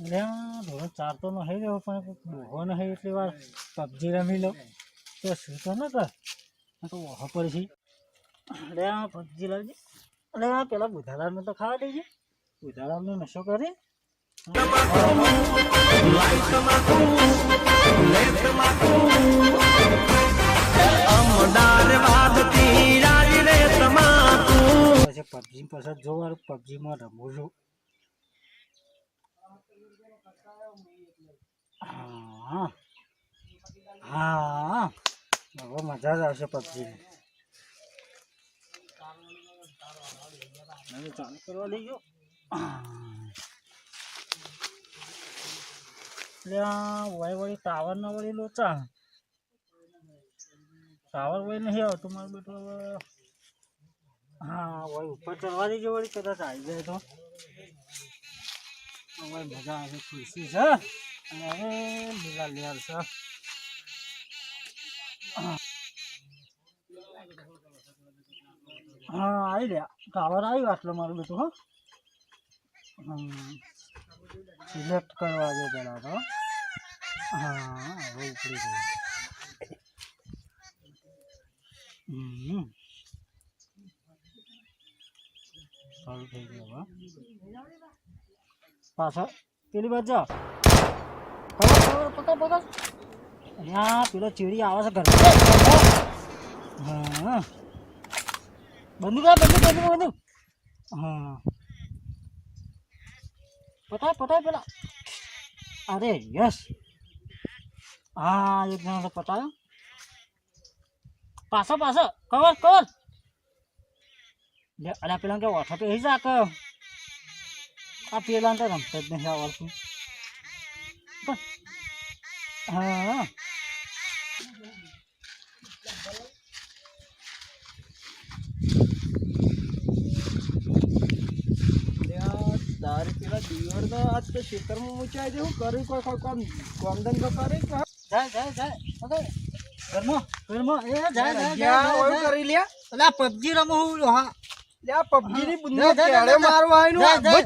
ધોરણ ચાર તો નહીં રહ્યો પણ ડોહો નહીં એટલી વાર પબજી રમી લો. તો શું તો ન કર? આ તો ઓહો પડશે અલ્યા પબજી લાવજે. અલ્યા પેલા બુધારામને તો ખાવા દેજે. બુધારામને નશો કરે? પછી પબજી પછી જોવાનું પબજીમાં રમું છું. હા. હા. હવે મજા જ આવશે પબજી ચાલુ કરવા લઈ ગયો. વળી વળી ટાવર ના વળી લોચા. ટાવર વળી નહીં આવતું. મારું બેટું હવે હા, વળી ઉપર ચડવા દેજો વળી. કદાચ આવી જાય તો. મજા આવે, ખુશી છે. લીલા લેર છે હા આવી રહ્યા ટાવર આવ્યું આટલો મારું બેટું હો સિલેક્ટ કરવા દે પેલા તો પેલી બાજુ અહીંયા પેલો ચીડી આવે છે ઘરે હા બંદૂક આ બંદૂક બંદૂક પેલા અરે યસ હા એક જણા પટાયો પાછો પાછો કવર કવર અલા પેલા કે ઓઠો તો એ આ પેલા તો રમતા જ નહીં આવડતું હા તારે પેલા તો આજ તો ખેતરમાં કર્યું કોઈ કોઈ કોમ કોમદન ધંધો કરે જાય જાય જાય ઘરમાં ઘરમાં એ જાય જાય જાય જ્યાં હોય જાય કરી લ્યા અલા પબજી રમો હું હા લ્યા પબજી ની બુંદો. મારવા જા.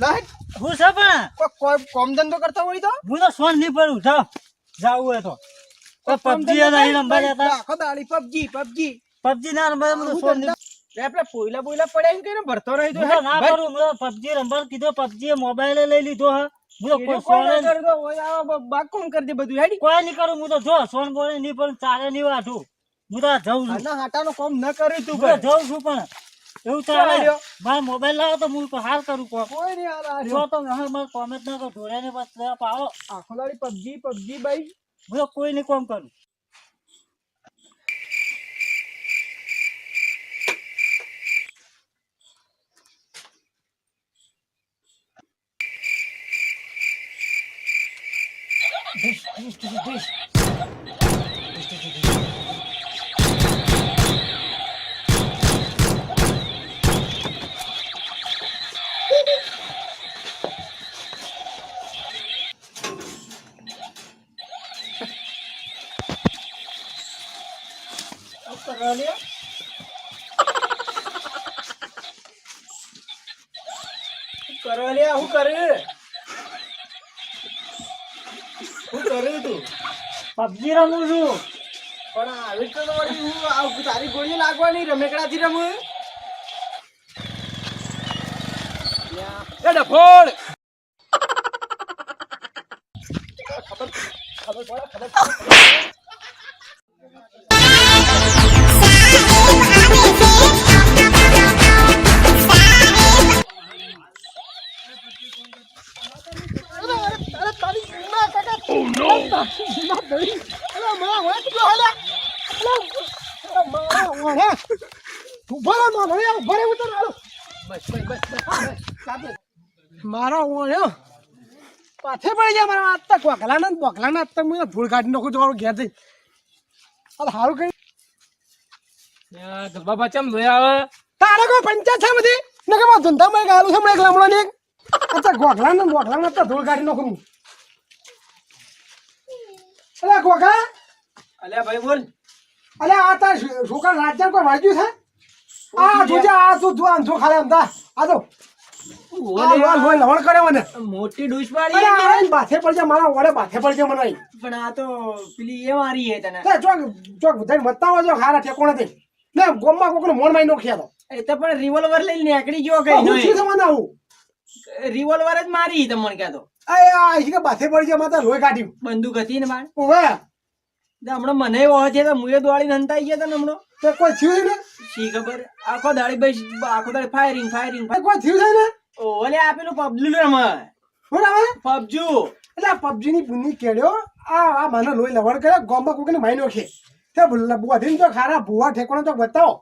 મુચ હું છે પણ? કોઈ કામ ધંધો કરતા હોય તો? હું તો સોન નહીં પડું જાઓ જાવું હોય તો. પબજી નહીં નહીં, રમવા દેતા આખો દાડી પબજી પબજી. પબજી ના રમવા હું તો સોન આપણે પોઈલા બોઈલા પડ્યા એમ કઈને ભરતો રહી તો ના કરું હું પબજી રમવા કીધો પબજી મોબાઈલ લઈ લીધો હે. હું તો બાગ કોણ કરી દે બધું હેડી. કોઈ નહીં કરું હું તો જો સોન બોલે નહીં પણ ચાલે નહીં વાઠું હું તો જઉં છું. હાટાનો કોમ ન કર્યું તું જઉં છું પણ. એવું રહ્યો. મારો મોબાઈલ લાવો તો હું હાલ કરું કોક કોઈ નહીં હાલ જો. તો હવે મારે કોમેન્ટ ના કરો ઢોળ્યાને બસ લેવા પાવો આખો દાડી પબજી પબજી ભાઈ હું તો કોઈ નહીં કોમ કરું ઢીસ, ઢીસ, ઢીસ, ઢીસ. ઢીસ, ઢીસ, ઢીસ. શું કરવા લ્યા? શું કરે? શું કરે તું? પબજી રમું છું પણ આવી તો વળી હું તારી ગોળી લાગવાની રમેકડાથી રમું ડફોડ! મારો ઓણ્યો પાથે પડી જાય મારા આજ તક વગલા ને બગલા ને આજ તક મને ધૂળ કાઢી નાખું તમારું ઘેર જઈ આ સારું કઈ ગરબા બચમ જોયા આવે. તારે કોઈ પંચાયત છે બધી? ને કે મારા ધંધામાં ગાલું છે એક લામડો ને અચ્છા ગોખલા ને ગોખલા ને ધૂળ કાઢી નાખું હું. અલ્યા ગોખા અલ્યા ભાઈ બોલ. અલ્યા આ તાર છોકરા રાજ્ય કોઈ વાંચ્યું છે? આ જોજે આ તું જો આમ ખાલે આમ તા આ તો મોટી ડૂસ પાડી બાથે પડી મારા વડે બાથે પડજે મને. પણ આ તો પેલી એ મારી હે તને. ચોક ચોક બધાને બતાવો હારા ઠેકોણે ને ગોમમાં કોકનો મોણ મારી નોખ્યા તો. એ તો પણ રિવોલ્વર લઈને નીકળી ગયો હું શું કઈ થવાનું આવું? રિવોલ્વર જ મારી તમને ક્યાં તો. આ આ કે બાથે પડજે માતા લોહી કાઢ્યું બંદૂક હતી ને ઓવે. તો હમણાં મને એવો છે મુએ દોડી નંતાઈ ગયા તા હમણાં. તો કોઈ થયું ને? શી ખબર? આખો દાડી ભાઈ આખો દાડી ફાયરિંગ ફાયરિંગ કોઈ થયું છે ને? ઓલે આપેલું પબલું રમે શું આવે પબજુ. એટલે આ પબજી ની ભૂની કેડ્યો આ આ મને લોહી લવડ કર્યો ગોમમાં કોકને મારી નોખે. તે બધીને તો ખારા ભૂવા ઠેકોણે તો બતાવો.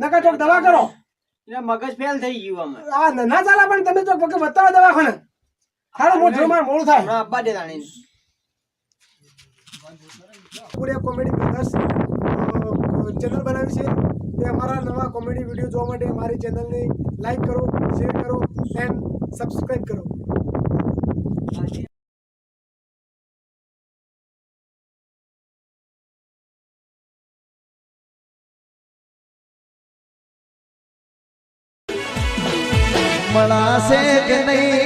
નકા તો દવા કરો. એટલે મગજ ફેલ થઈ ગયું અમે. આ ન- ચાલે પણ તમે તો પગે બતાવો દવાખાને. હારું મોઢું માર મોડું થાય. અબ્બા દે તાણીને પૂરે કોમેડી બ્રધર્સ ચેનલ બનાવી છે. તે અમારા નવા કોમેડી વીડિયો જોવા માટે અમારી ચેનલને લાઈક કરો શેર કરો એન્ડ સબસ્ક્રાઇબ કરો. મળાશે કે નહીં?